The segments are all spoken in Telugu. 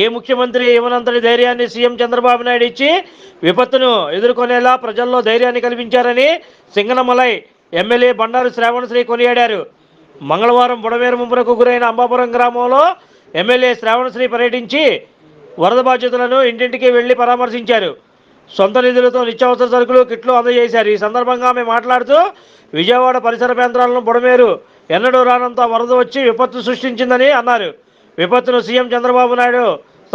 ఏ ముఖ్యమంత్రి ఇవ్వనంతటి ధైర్యాన్ని సీఎం చంద్రబాబు నాయుడు ఇచ్చి విపత్తును ఎదుర్కొనేలా ప్రజల్లో ధైర్యాన్ని కల్పించారని సింగనమలై ఎమ్మెల్యే బండారు శ్రావణశ్రీ కొనియాడారు. మంగళవారం బుడమేరు ముంపునకు గురైన అంబాపురం గ్రామంలో ఎమ్మెల్యే శ్రావణశ్రీ పర్యటించి వరద బాధితులను ఇంటింటికి వెళ్ళి పరామర్శించారు. సొంత నిధులతో నిత్యావసర సరుకులు కిట్లు అందజేశారు. ఈ సందర్భంగా ఆమె మాట్లాడుతూ విజయవాడ పరిసర ప్రాంతాలను బుడమేరు ఎన్నడూ రానంత వరద వచ్చి విపత్తు సృష్టించిందని అన్నారు. విపత్తును సీఎం చంద్రబాబు నాయుడు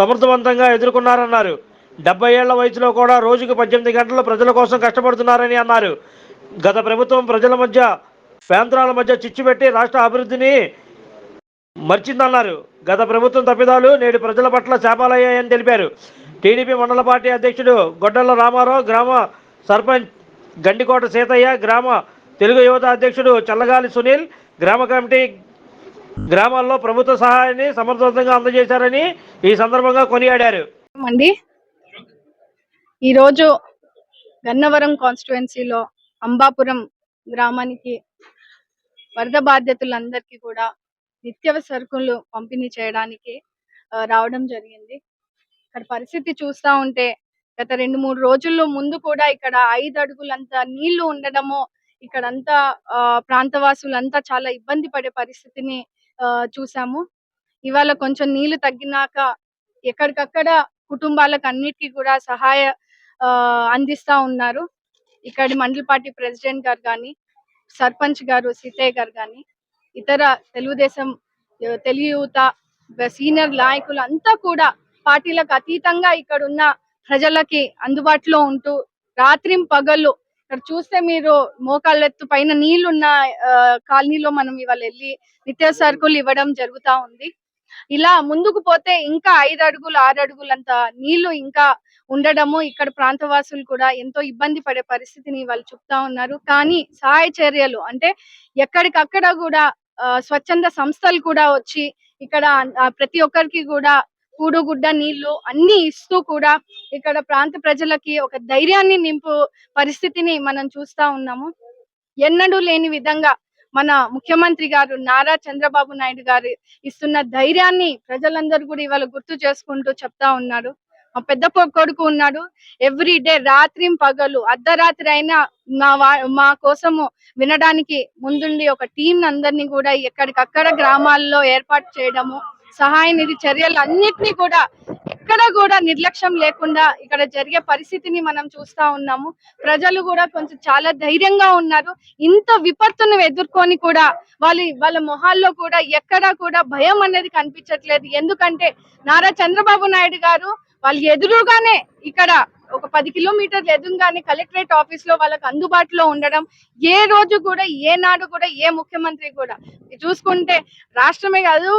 సమర్థవంతంగా ఎదుర్కొన్నారన్నారు. డెబ్బై ఏళ్ళ వయసులో కూడా రోజుకు పద్దెనిమిది గంటలు ప్రజల కోసం కష్టపడుతున్నారని అన్నారు. గత ప్రభుత్వం ప్రజల మధ్య ప్రాంతాల మధ్య చిచ్చు పెట్టి రాష్ట్ర అభివృద్ధిని మర్చిందన్నారు. గత ప్రభుత్వం తప్పిదాలు నేడు ప్రజల పట్ల శాపాలయ్యాయని తెలిపారు. టీడీపీ మండల పార్టీ అధ్యక్షుడు గొడ్డల రామారావు గ్రామ సర్పంచ్ గండికోట సీతయ్య గ్రామ తెలుగు యువత అధ్యక్షుడు చల్లగాలి సునీల్ గ్రామ కమిటీ గ్రామాల్లో ప్రభుత్వ సహాయాన్ని సమర్థవంతంగా అందజేశారని ఈ సందర్భంగా కొనియాడారు. అండి ఈరోజు గన్నవరం కాన్స్టిట్యుయెన్సీలో అంబాపురం గ్రామానికి వరద బాధ్యతలందరికీ కూడా నిత్యవ సరుకులు పంపిణీ చేయడానికి రావడం జరిగింది. ఇక్కడ పరిస్థితి చూస్తా ఉంటే గత రెండు మూడు రోజుల్లో ముందు కూడా ఇక్కడ ఐదు అడుగులంత నీళ్ళు ఉండడము ఇక్కడంతా ప్రాంతవాసులంతా చాలా ఇబ్బంది పడే పరిస్థితిని చూసాము. ఇవాళ కొంచెం నీళ్ళు తగ్గినాక ఎక్కడికక్కడ కుటుంబాలకు అన్నిటికీ కూడా సహాయ ఆ, అందిస్తా ఉన్నారు. ఇక్కడి మండల పార్టీ ప్రెసిడెంట్ గారు కానీ సర్పంచ్ గారు సీతయ్య గారు కానీ ఇతర తెలుగుదేశం తెలుగు యువత సీనియర్ నాయకులు అంతా కూడా పార్టీలకు అతీతంగా ఇక్కడ ఉన్న ప్రజలకి అందుబాటులో ఉంటూ రాత్రిం పగళ్ళు ఇక్కడ చూస్తే మీరు మోకాళ్ళెత్తు పైన నీళ్ళున్న ఆ, కాలనీలో మనం ఇవాళ వెళ్ళి నిత్య సరుకులు ఇవ్వడం జరుగుతా ఉంది. ఇలా ముందుకు పోతే ఇంకా ఐదు అడుగులు ఆరు అడుగులంత నీళ్ళు ఇంకా ఉండడము ఇక్కడ ప్రాంతవాసులు కూడా ఎంతో ఇబ్బంది పడే పరిస్థితిని వాళ్ళు చెప్తా ఉన్నారు. కానీ సహాయ చర్యలు అంటే ఎక్కడికక్కడ కూడా స్వచ్ఛంద సంస్థలు కూడా వచ్చి ఇక్కడ ప్రతి ఒక్కరికి కూడా కూడుగుడ్డ నీళ్ళు అన్ని ఇస్తూ కూడా ఇక్కడ ప్రాంత ప్రజలకి ఒక ధైర్యాన్ని నింపు పరిస్థితిని మనం చూస్తా ఉన్నాము. ఎన్నడూ లేని విధంగా మన ముఖ్యమంత్రి గారు నారా చంద్రబాబు నాయుడు గారు ఇస్తున్న ధైర్యాన్ని ప్రజలందరూ కూడా ఇవాళ గుర్తు చేసుకుంటూ చెప్తా ఉన్నారు. మా పెద్ద కొడుకు ఉన్నాడు. ఎవ్రీ డే రాత్రి పగలు అర్ధరాత్రి అయినా మా వా- మా కోసము వినడానికి ముందుండి ఒక టీం అందరినీ కూడా ఎక్కడికక్కడ గ్రామాల్లో ఏర్పాటు చేయడము సహాయ నిధి చర్యలు అన్నిటినీ కూడా ఎక్కడ కూడా నిర్లక్ష్యం లేకుండా ఇక్కడ జరిగే పరిస్థితిని మనం చూస్తా ఉన్నాము. ప్రజలు కూడా కొంచెం చాలా ధైర్యంగా ఉన్నారు. ఇంత విపత్తును ఎదుర్కొని కూడా వాళ్ళ వాళ్ళ మొహాల్లో కూడా ఎక్కడా కూడా భయం అనేది కనిపించట్లేదు. ఎందుకంటే నారా చంద్రబాబు నాయుడు గారు వాళ్ళు ఎదురుగానే ఇక్కడ ఒక పది కిలోమీటర్లు ఎదురుగానే కలెక్టరేట్ ఆఫీస్లో వాళ్ళకి అందుబాటులో ఉండడం ఏ రోజు కూడా ఏ నాడు కూడా ఏ ముఖ్యమంత్రి కూడా. చూసుకుంటే రాష్ట్రమే కాదు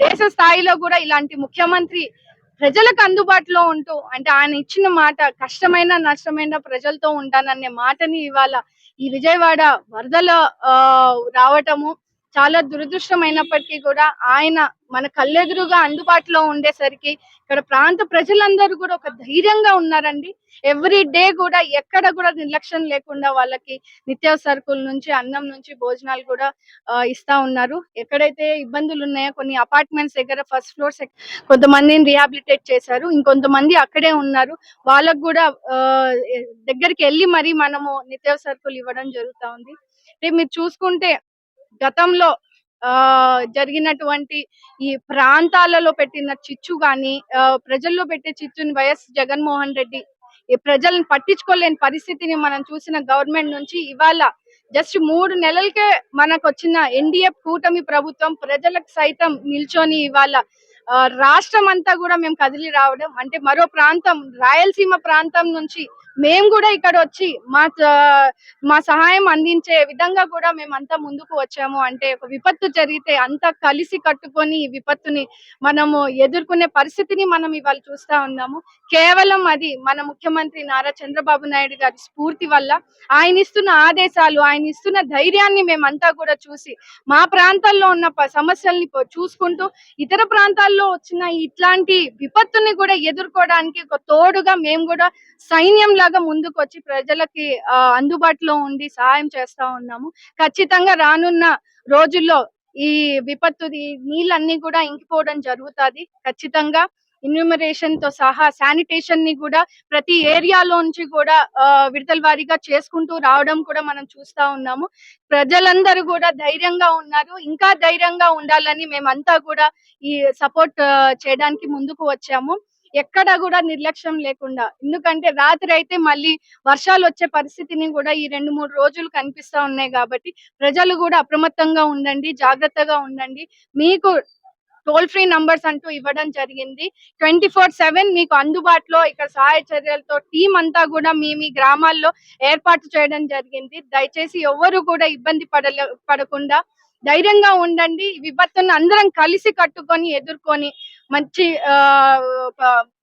దేశ స్థాయిలో కూడా ఇలాంటి ముఖ్యమంత్రి ప్రజలకు అందుబాటులో ఉంటూ అంటే ఆయన ఇచ్చిన మాట కష్టమైన నష్టమైన ప్రజలతో ఉంటాననే మాటని ఇవాళ ఈ విజయవాడ వరదల రావటము చాలా దురదృష్టమైనప్పటికీ కూడా ఆయన మన కళ్ళెదురుగా అందుబాటులో ఉండేసరికి ఇక్కడ ప్రాంత ప్రజలందరూ కూడా ఒక ధైర్యంగా ఉన్నారండి. ఎవ్రీ డే కూడా ఎక్కడ కూడా నిర్లక్ష్యం లేకుండా వాళ్ళకి నిత్యావసరకుల నుంచి అన్నం నుంచి భోజనాలు కూడా ఇస్తా ఉన్నారు. ఎక్కడైతే ఇబ్బందులు ఉన్నాయో కొన్ని అపార్ట్మెంట్స్ దగ్గర ఫస్ట్ ఫ్లోర్స్ కొంతమందిని రిహాబిలిటేట్ చేశారు. ఇంకొంతమంది అక్కడే ఉన్నారు. వాళ్ళకు కూడా దగ్గరికి వెళ్ళి మరీ మనము నిత్యావసరకులు ఇవ్వడం జరుగుతా ఉంది. మీరు చూసుకుంటే గతంలో ఆ జరిగినటువంటి ఈ ప్రాంతాలలో పెట్టిన చిచ్చు గాని ఆ, ప్రజల్లో పెట్టే చిచ్చుని వైఎస్ జగన్మోహన్ రెడ్డి ఈ ప్రజలను పట్టించుకోలేని పరిస్థితిని మనం చూసిన గవర్నమెంట్ నుంచి ఇవాళ జస్ట్ మూడు నెలలకే మనకు వచ్చిన ఎన్డీఏ కూటమి ప్రభుత్వం ప్రజలకు సైతం నిల్చొని ఇవాళ రాష్ట్రం అంతా కూడా మేము కదిలి రావడం అంటే మరో ప్రాంతం రాయలసీమ ప్రాంతం నుంచి మేము కూడా ఇక్కడ వచ్చి మా మా సహాయం అందించే విధంగా కూడా మేమంతా ముందుకు వచ్చాము. అంటే ఒక విపత్తు జరిగితే అంతా కలిసి కట్టుకొని ఈ విపత్తుని మనము ఎదుర్కొనే పరిస్థితిని మనం ఇవాళ చూస్తా ఉన్నాము. కేవలం అది మన ముఖ్యమంత్రి నారా చంద్రబాబు నాయుడు గారి స్ఫూర్తి వల్ల ఆయన ఇస్తున్న ఆదేశాలు ఆయన ఇస్తున్న ధైర్యాన్ని మేమంతా కూడా చూసి మా ప్రాంతాల్లో ఉన్న సమస్యల్ని చూసుకుంటూ ఇతర ప్రాంతాల ప్రాంతాల్లో వచ్చిన ఇట్లాంటి విపత్తుని కూడా ఎదుర్కోవడానికి ఒక తోడుగా మేము కూడా సైన్యం లాగా ముందుకు వచ్చి ప్రజలకి అందుబాటులో ఉండి సహాయం చేస్తా ఉన్నాము. ఖచ్చితంగా రానున్న రోజుల్లో ఈ విపత్తు నీళ్ళన్నీ కూడా ఇంకిపోవడం జరుగుతుంది. ఖచ్చితంగా ఇన్యూమరేషన్తో సహా శానిటేషన్ని కూడా ప్రతి ఏరియాలోంచి కూడా విడతల వారీగా చేసుకుంటూ రావడం కూడా మనం చూస్తా ఉన్నాము. ప్రజలందరూ కూడా ధైర్యంగా ఉన్నారు. ఇంకా ధైర్యంగా ఉండాలని మేమంతా కూడా ఈ సపోర్ట్ చేయడానికి ముందుకు వచ్చాము. ఎక్కడ కూడా నిర్లక్ష్యం లేకుండా ఎందుకంటే రాత్రి అయితే మళ్ళీ వర్షాలు వచ్చే పరిస్థితిని కూడా ఈ రెండు మూడు రోజులు కనిపిస్తా ఉన్నాయి కాబట్టి ప్రజలు కూడా అప్రమత్తంగా ఉండండి జాగ్రత్తగా ఉండండి. మీకు టోల్ ఫ్రీ నంబర్స్ అంటూ ఇవ్వడం జరిగింది. ట్వంటీ ఫోర్ సెవెన్ మీకు అందుబాటులో ఇక్కడ సహాయ చర్యలతో టీం అంతా కూడా మీ మీ గ్రామాల్లో ఏర్పాటు చేయడం జరిగింది. దయచేసి ఎవరు కూడా ఇబ్బంది పడలే పడకుండా ధైర్యంగా ఉండండి. విపత్తును అందరం కలిసి కట్టుకొని ఎదుర్కొని మంచి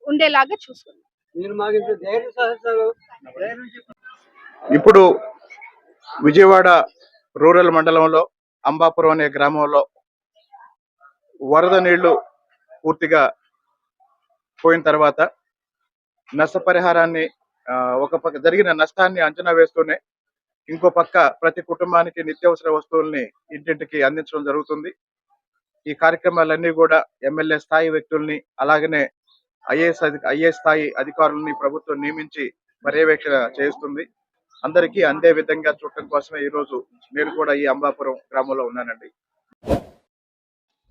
ఉండేలాగా చూసుకుందాం. మీరు మాకు ఇంత ధైర్య సాహసాలు ధైర్యం చెప్పి ఇప్పుడు విజయవాడ రూరల్ మండలంలో అంబాపురం అనే గ్రామంలో వరద నీళ్ళు పూర్తిగా పోయిన తర్వాత నష్టపరిహారాన్ని ఆ, ఒక పక్క జరిగిన నష్టాన్ని అంచనా వేస్తూనే ఇంకో పక్క ప్రతి కుటుంబానికి నిత్యావసర వస్తువుల్ని ఇంటింటికి అందించడం జరుగుతుంది. ఈ కార్యక్రమాలన్నీ కూడా ఎమ్మెల్యే స్థాయి వ్యక్తుల్ని అలాగనే ఐఏఎస్ ఐఏఎస్ స్థాయి అధికారులని ప్రభుత్వం నియమించి పర్యవేక్షణ చేస్తుంది అందరికీ అందే విధంగా చూడటం కోసమే ఈ రోజు నేను కూడా ఈ అంబాపురం గ్రామంలో ఉన్నానండి.